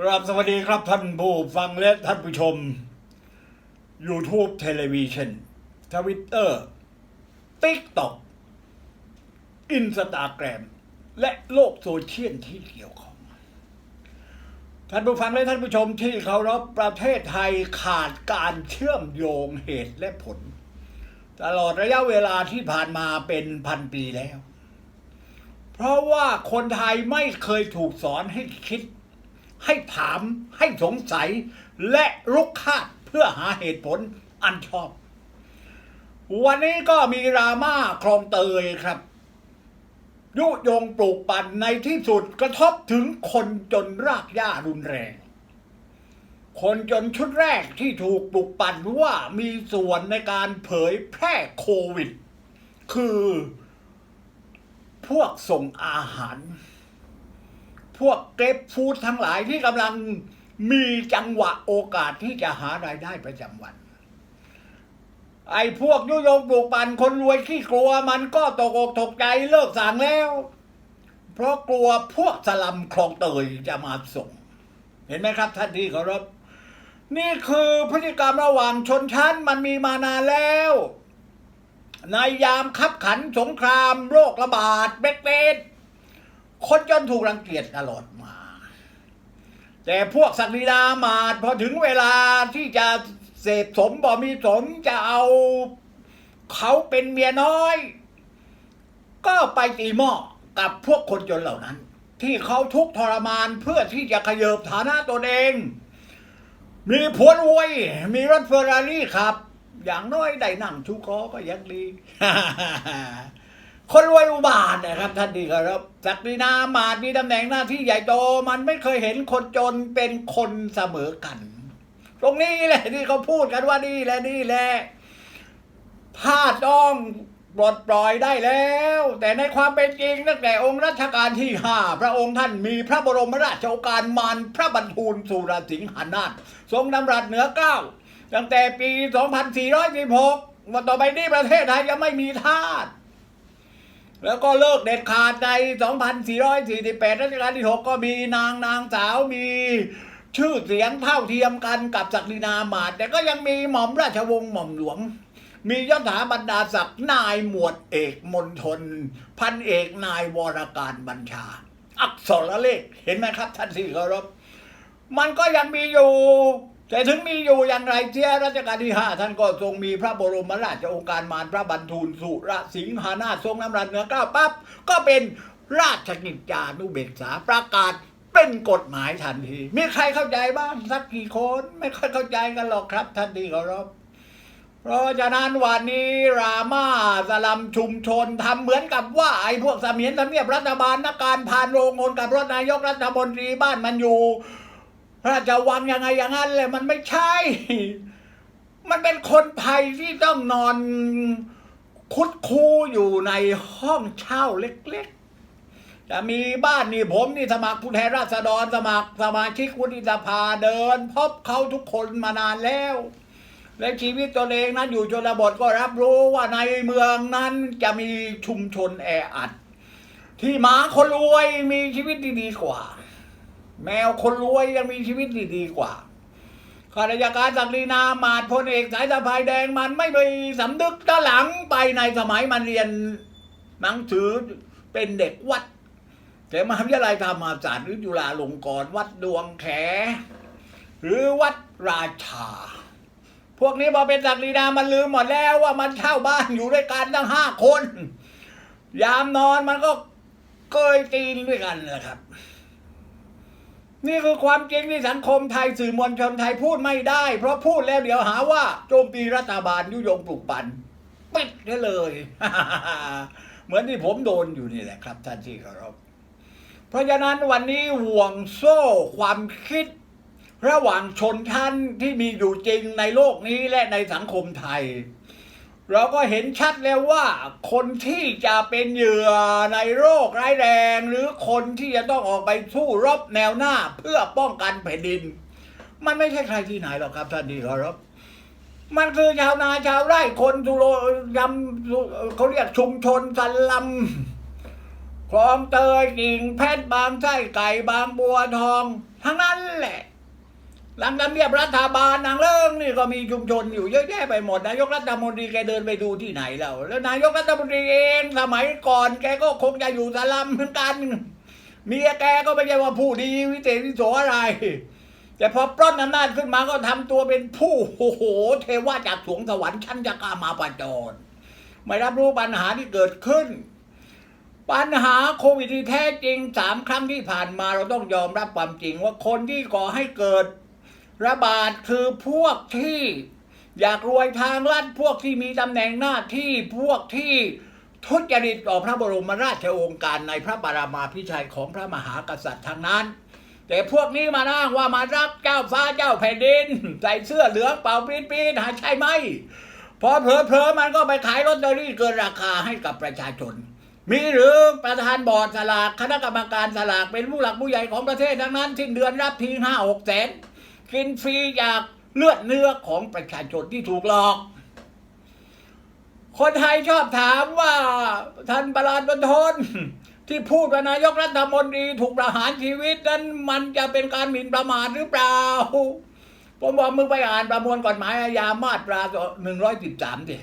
ครับสวัสดีครับท่านผู้ฟังและท่านผู้ชม YouTube เทเลวิชันทวิตเตอร์ TikTok อินสตาแกรมและโลกโซเชียลที่เกี่ยวข้อง ท่านผู้ฟังและท่านผู้ชมที่เคารพประเทศไทยขาดการเชื่อมโยงเหตุและผล ตลอดระยะเวลาที่ผ่านมาเป็นพันปีแล้ว เพราะว่าคนไทยไม่เคยถูกสอนให้คิด ให้ถามให้สงสัย และรุกคาดเพื่อหาเหตุผลอันชอบ วันนี้ก็มีราม่าคลองเตยครับ ยุยงปลูกปั่นในที่สุดกระทบถึงคนจนรากหญ้ารุนแรง คนจนชุดแรกที่ถูกปลุกปั่นว่ามีส่วนในการเผยแพร่โควิด คือพวกส่งอาหาร พวกเก็บฟูดทั้งหลายที่กำลังมีจังหวะโอกาสที่จะหารายได้ประจำวัน ไอ้พวกยุยงปลูกปั่นคนรวยขี้กลัวมันก็ตกอกตกใจเลิกสั่งแล้ว เพราะกลัวพวกสลัมคลองเตยจะมาส่ง เห็นไหมครับท่านที่เคารพนี่คือพฤติกรรมระหว่างชนชั้นมันมีมานานแล้ว ในยามคับขันสงครามโรคระบาดเบ็ดเบ็ด คนจนถูกรังเกียจตลอดมา แต่พวกศักดินามาดพอถึงเวลาที่จะเสพสมบ่มีสมจะเอาเขาเป็นเมียน้อย ก็ไปตีหม้อกับพวกคนจนเหล่านั้น ที่เขาทุกทรมานเพื่อที่จะขยบฐานะตนเอง มีผัวรวย มีรถเฟอร์รารี่ขับ อย่างน้อยได้นั่งชูคอก็ยังดี คนรวยอุบาทนะครับ ท่านดีครับศักดินามาดมีตำแหน่งหน้าที่ใหญ่โต มันไม่เคยเห็นคนจนเป็นคนเสมอกัน ตรงนี้แหละที่เขาพูดกันว่านี่แหละนี่แหละถ้าต้องปลดปล่อยได้แล้ว แต่ในความเป็นจริงตั้งแต่องค์รัชกาลที่ห้าพระองค์ท่านมีพระบรมราชโองการมารพระบรรทูลสุรสิงหานาถทรงดำรัสเหนือเก้าตั้งแต่ปี 2416ว่าต่อไปนี้ประเทศไทยจะไม่มีทาส แล้วก็เลิกเด็ดขาดใน 2448 รัชกาลที่ 6 ก็มีนางนางสาวมีชื่อเสียงเท่าเทียมกันกับศักดินามาศแต่ก็ยังมีหม่อมราชวงศ์หม่อมหลวง มียศถาบรรดาศักดิ์นายหมวดเอกมณฑลพันเอกนายวรการบัญชา อักษรเลขเห็นไหมครับท่านที่เคารพมันก็ยังมีอยู่ แต่ถึงมีอยู่อย่างไรเสียรัชกาลที่ห้าท่านก็ทรงมีพระบรมราชโองการมารพระบรรทูลสุรสิงหานาถทรงน้ำรันเหนือกล้าปั๊บก็เป็นราชกิจจานุเบกษาประกาศเป็นกฎหมายทันที มีใครเข้าใจบ้างสักกี่คนไม่ค่อยเข้าใจกันหรอกครับท่านที่เคารพเพราะฉะนั้นวันนี้รามาสลัมชุมชนทำเหมือนกับว่าไอ้พวกเสมียนทำเนียบรัฐบาลนักการพานโรงงนกับรถนายกรัฐมนตรีบ้านมันอยู่ พระราชวังยังไงอย่างนั้นเลยมันไม่ใช่ มันเป็นคนไทยที่ต้องนอนคุดคูอยู่ในห้องเช่าเล็กๆ จะมีบ้านนี่ผมนี่สมัครผู้แทนราษฎรสมัครสมาชิกวุฒิสภาเดิน พบเขาทุกคนมานานแล้ว และชีวิตตัวเองนั้นอยู่ชนบทก็รับรู้ว่าในเมืองนั้นจะมีชุมชนแออัด ที่หมาคนรวยมีชีวิตดีๆกว่า แมวคนรวยยังมีชีวิตดีๆกว่าข้าราชการศักดินามาดพลเอกสายสะพายแดงมันไม่ไปสำนึกตะหลังไปในสมัยมันเรียนหนังสือเป็นเด็กวัด แต่มหาวิทยาลัยธรรมศาสตร์หรือจุฬาลงกรณ์วัดดวงแข หรือวัดราชา พวกนี้พอเป็นศักดินามันลืมหมดแล้วว่ามันเช่าบ้านอยู่ด้วยกันตั้งห้าคน ยามนอนมันก็เกยตีนด้วยกันแหละครับ นี่คือความจริงที่สังคมไทยสื่อมวลชนไทยพูดไม่ได้ เพราะพูดแล้วเดี๋ยวหาว่าโจมตีรัฐบาลยุยงปลุกปั่นปิดได้เลย เหมือนที่ผมโดนอยู่นี่แหละครับท่านที่เคารพเพราะฉะนั้นวันนี้ห่วงโซ่ความคิด ระหว่างชนชั้นที่มีอยู่จริงในโลกนี้และในสังคมไทย เราก็เห็นชัดแล้วว่า คนที่จะเป็นเหยื่อในโรคร้ายแรง หรือคนที่จะต้องออกไปสู้รบแนวหน้าเพื่อป้องกันแผ่นดิน มันไม่ใช่ใครที่ไหนหรอกครับท่านดีครับมันคือชาวนาชาวไร่คนทุโรยำเขาเรียกชุมชนสันลำคลองเตยกิ่งเพชรบางไส้ไก่บางบัวทอง ทั้งนั้นแหละ หลังทำเนียบรัฐบาลนางเลิงนี่ก็มีชุมชนอยู่เยอะแยะไปหมดนายกรัฐมนตรีแกเดินไปดูที่ไหนแล้ว แล้วนายกรัฐมนตรีเองสมัยก่อนแกก็คงจะอยู่สลัมเหมือนกัน เมียแกก็ไม่ใช่ว่าผู้ดีวิเศษวิโสอะไร แต่พอปล้นอำนาจขึ้นมาก็ทำตัวเป็นผู้โอ้โห เทวาจากสวงสวรรค์ชั้นจะกล้ามาประจรไม่รับรู้ปัญหาที่เกิดขึ้นปัญหาโควิดที่แท้จริงสามครั้งที่ผ่านมาเราต้องยอมรับความจริงว่าคนที่ก่อให้เกิด ระบาดคือพวกที่อยากรวยทางลัดพวกที่มีตำแหน่งหน้าที่พวกที่ทุจริตต่อพระบรมราชโองการในพระบารมาพิชัยของพระมหากษัตริย์ทางนั้น แต่พวกนี้มาอ้างว่ามารักเจ้าฟ้าเจ้าแผ่นดิน ใส่เสื้อเหลืองเป่าปีนปีนหาใช่ไหม พอเผลอๆมันก็ไปขายลอตเตอรี่เกินราคาให้กับประชาชน มีหรือประธานบอร์ดสลากคณะกรรมการสลากเป็นผู้หลักผู้ใหญ่ของประเทศทั้งนั้น สิ้นเดือนรับทีห้าหกแสน กินฟรีจากเลือดเนื้อของประชาชนที่ถูกหลอก คนไทยชอบถามว่าท่านประหลาดบรรทนที่พูดว่านายกรัฐมนตรีถูกประหารชีวิตนั้นมันจะเป็นการหมิ่นประมาทหรือเปล่า ผมบอกมึงไปอ่านประมวลกฎหมายอาญามาตราหนึ่งร้อยสิบสามดิ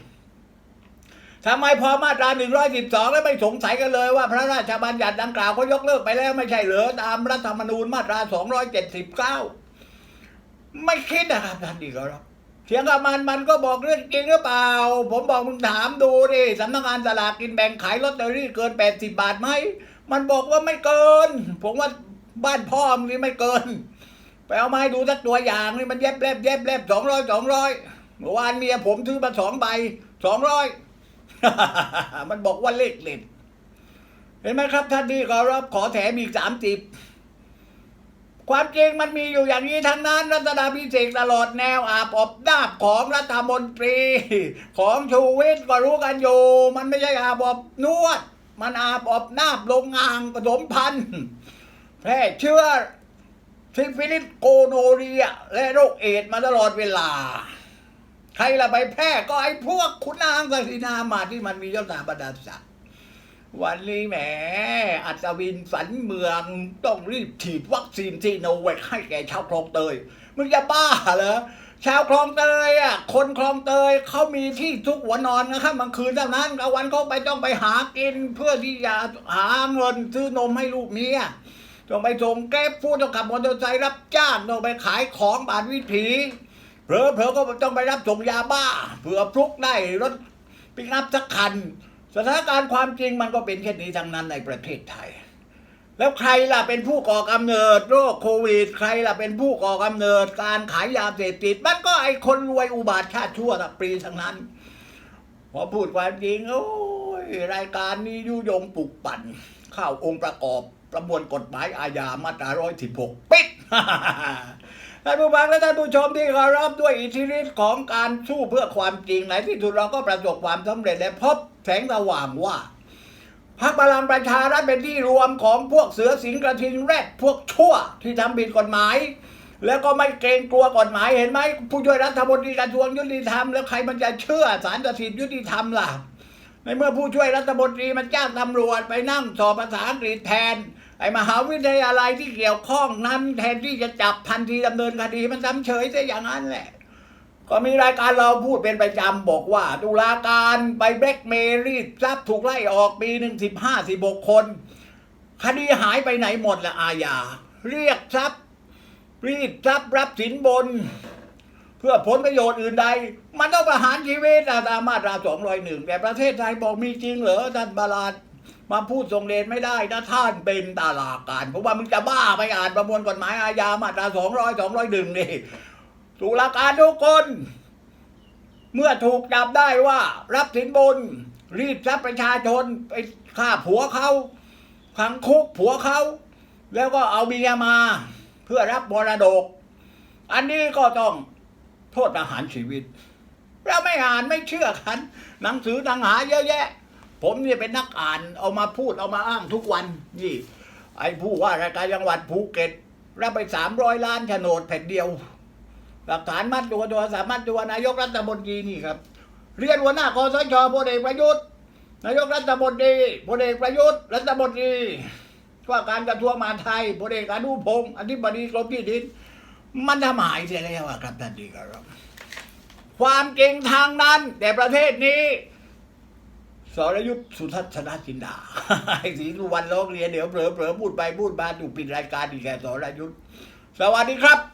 ทำไมพอมาตราหนึ่งร้อยสิบสองแล้วไม่สงสัยกันเลยว่าพระราชบัญญัติดังกล่าวเขายกเลิกไปแล้วไม่ใช่เหรอตามรัฐธรรมนูญมาตราสองร้อยเจ็ดสิบเก้า ไม่คิดนะครับท่านดีก็รับเถียงกับมันมันก็บอกเรื่องจริงหรือเปล่า ผมบอกมึงถามดูดิสำนักงานสลากกินแบ่งขายลอตเตอรี่เกินแปดสิบาทไหมมันบอกว่าไม่เกิน ผมว่าบ้านพ่อมึงนี่ไม่เกิน ไปเอามาให้ดูสักตัวอย่างนี่มันเย็บเล็บเย็บเล็บสองร้อยสองร้อยเมื่อวานเมียผมซื้อมาสองใบสองร้อยมันบอกว่าเลขเล็ดเห็นไหมครับท่านที่เคารพขอแถมอีกสามสิบ ความจริงมันมีอยู่อย่างนี้ทั้งนั้น รัตนาพิเศษตลอดแนวอาบอบดาบของรัฐมนตรี ของชูวิทย์ก็รู้กันอยู่ มันไม่ใช่อาบอบนวด มันอาบอบนาบลงอ่างผสมพันธุ์แพร่เชื้อซิฟิลิสโกโนเรีย และโรคเอดส์มาตลอดเวลา ใครละไปแพร่ก็ไอ้พวกขุนนางศาสินามาที่มันมียศถาบรรดาศักดิ์ วันนี้แหมอัศวินฝันเมืองต้องรีบฉีดวัคซีนซีโนแวคให้แก่ชาวคลองเตย มึงจะบ้าเหรอ ชาวคลองเตยอะ คนคลองเตยเขามีที่ทุกหัวนอนนะครับบางคืนเท่านั้นกลางวันเขาไปต้องไปหากิน เพื่อที่จะหาเงินซื้อนมให้ลูกเมียต้องไปส่งแก๊บฟูดต้องขับมอเตอร์ไซค์รับจ้างต้องไปขายของบาทวิถีเผลอๆก็ต้องไปรับส่งยาบ้าเผื่อพลุกได้รถปิกอัพสักคัน สถานการณ์ความจริงมันก็เป็นแค่นี้ทั้งนั้นในประเทศไทย แล้วใครล่ะเป็นผู้ก่อกำเนิดโรคโควิด ใครล่ะเป็นผู้ก่อกำเนิด การขายยาเสพติดมันก็ไอคนรวยอุบาทชาติชั่วตะปรีทั้งนั้นพอพูดความจริงโอ้ยรายการนี้ยุยงปลุกปั่นเข้าองค์ประกอบประมวลกฎหมายอาญามาตราร้อยสิบหกปิด ท่านผู้ฟังและท่านผู้ชมที่เคารพด้วยอิทธิฤทธิ์ของการสู้เพื่อความจริงในที่สุดเราก็ประสบความสำเร็จและพบแสงสว่างว่าพรรคพลังประชารัฐเป็นที่รวมของพวกเสือสิงกระทิงแรดพวกชั่วที่ทำผิดกฎหมาย แล้วก็ไม่เกรงกลัวกฎหมายเห็นไหมผู้ช่วยรัฐมนตรีกระทรวงยุติธรรมแล้วใครมันจะเชื่อสารตัดสินยุติธรรมล่ะในเมื่อผู้ช่วยรัฐมนตรีมันจ้างตำรวจไปนั่งสอบภาษาอังกฤษแทน ไอ้มหาวิทยาลัยที่เกี่ยวข้องนั้น แทนที่จะจับทันทีดำเนินคดีมันซ้ำเฉยซะอย่างนั้นแหละ ก็มีรายการเราพูดเป็นประจำบอกว่าตุลาการไปแบล็กเมรีดทรัพถูกไล่ออกปีหนึ่งสิบห้าสิบหกคน คดีหายไปไหนหมดละอาญาเรียกทรัพย์รีดทรัพย์รับสินบน เพื่อผลประโยชน์อื่นใด มันต้องประหารชีวิตตามมาตราสองร้อยหนึ่งแต่ประเทศไทยบอกมีจริงเหรอท่านบาลาด มาพูดทรงเดชไม่ได้นะท่านเป็นตาลาการเพราะว่ามึงจะบ้าไปอ่านประมวลกฎหมายอาญามาตราสองร้อยสองร้อยหนึ่งนี่ตุลาการทุกคน เมื่อถูกจับได้ว่า รับสินบน รีดทรัพย์ประชาชนไปฆ่าผัวเขาขังคุกผัวเขาแล้วก็เอาเมียมาเพื่อรับมรดก อันนี้ก็ต้องโทษประหารชีวิต เราไม่อ่านไม่เชื่อกัน หนังสือต่างหาเยอะแยะ ผมเนี่ยเป็นนักอ่านเอามาพูดเอามาอ้างทุกวันนี่ ไอ้ผู้ว่ารายการจังหวัดภูเก็ตรับไปสามร้อยล้านโฉนดแผ่นเดียว หลักฐานมัดตัวตัวสามารถตัวนายกรัฐมนตรีนี่ครับ เรียนหัวหน้าคอสชพลเอกประยุทธ์นายกรัฐมนตรีพลเอกประยุทธ์รัฐมนตรีว่าการกระทรวงมหาดไทยพลเอกอนุพงศ์อธิบดีกรมที่ดิน มันทำหายเสียแล้วะครับท่านดีครับ ความเก่งทางนั้นแต่ประเทศนี้ สรยุทธสุทัศนจินดาไอ้สีสุวรรณร้องเรียนเดี๋ยวเผลอเผลอพูดไปพูดมาถูกปิดรายการอีกแกสรยุทธสวัสดีครับ